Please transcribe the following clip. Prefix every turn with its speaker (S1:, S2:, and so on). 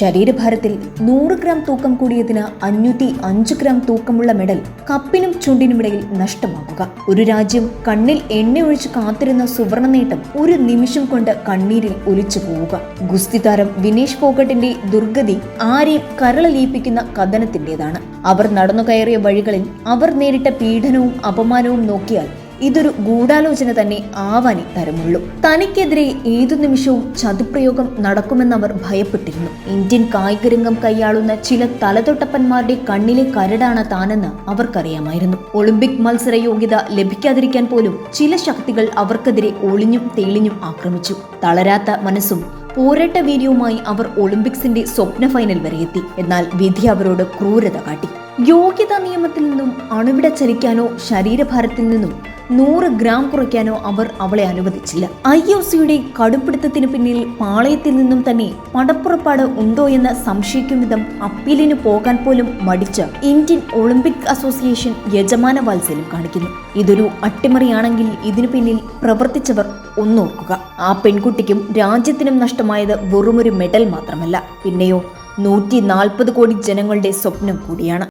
S1: ശരീരഭാരത്തിൽ നൂറ് ഗ്രാം തൂക്കം കൂടിയതിന് അഞ്ഞൂറ്റി അഞ്ച് ഗ്രാം തൂക്കമുള്ള മെഡൽ കപ്പിനും ചുണ്ടിനുമിടയിൽ നഷ്ടമാകുക. ഒരു രാജ്യം കണ്ണിൽ എണ്ണയൊഴിച്ച് കാത്തിരുന്ന സുവർണ നേട്ടം ഒരു നിമിഷം കൊണ്ട് കണ്ണീരിൽ ഒലിച്ചു പോവുക. ഗുസ്തി താരം വിനേഷ് ഫോഗട്ടിന്റെ ദുർഗതി ആരെയും കരളലിയിപ്പിക്കുന്ന കഥനത്തിന്റേതാണ്. അവർ നടന്നു കയറിയ വഴികളിൽ അവർ നേരിട്ട പീഡനവും അപമാനവും നോക്കിയാൽ ഇതൊരു ഗൂഢാലോചന തന്നെ ആവാനേ തരമുള്ളൂ. തനിക്കെതിരെ ഏതു നിമിഷവും ചതുപ്രയോഗം നടക്കുമെന്നവർ ഭയപ്പെട്ടിരുന്നു. ഇന്ത്യൻ കായികരംഗം കൈയാളുന്ന ചില തലതൊട്ടപ്പന്മാരുടെ കണ്ണിലെ കരടാണ് താനെന്ന് അവർക്കറിയാമായിരുന്നു. ഒളിമ്പിക് മത്സര യോഗ്യത ലഭിക്കാതിരിക്കാൻ പോലും ചില ശക്തികൾ അവർക്കെതിരെ ഒളിഞ്ഞും തെളിഞ്ഞും ആക്രമിച്ചു. തളരാത്ത മനസ്സും പോരാട്ട വീര്യവുമായി അവർ ഒളിമ്പിക്സിന്റെ സ്വപ്ന ഫൈനൽ വരെ എത്തി. എന്നാൽ വിധി അവരോട് ക്രൂരത കാട്ടി. യോഗ്യതാ നിയമത്തിൽ നിന്നും അണുവിട ചലിക്കാനോ ശരീരഭാരത്തിൽ നിന്നും നൂറ് ഗ്രാം കുറയ്ക്കാനോ അവർ അവളെ അനുവദിച്ചില്ല. ഐ ഒ സിയുടെ കടുപ്പിടുത്തത്തിന് പിന്നിൽ പാളയത്തിൽ നിന്നും തന്നെ പടപ്പുറപ്പാട് ഉണ്ടോ എന്ന് സംശയിക്കും വിധം അപ്പീലിന് പോകാൻ പോലും മടിച്ച ഇന്ത്യൻ ഒളിമ്പിക് അസോസിയേഷൻ യജമാന വാത്സല്യം കാണിക്കുന്നു. ഇതൊരു അട്ടിമറിയാണെങ്കിൽ ഇതിനു പിന്നിൽ പ്രവർത്തിച്ചവർ ഒന്നോർക്കുക. ആ പെൺകുട്ടിക്കും രാജ്യത്തിനും നഷ്ടമായത് വെറുമൊരു മെഡൽ മാത്രമല്ല. പിന്നെയോ നൂറ്റി നാൽപ്പത് കോടി ജനങ്ങളുടെ സ്വപ്നം കൂടിയാണ്.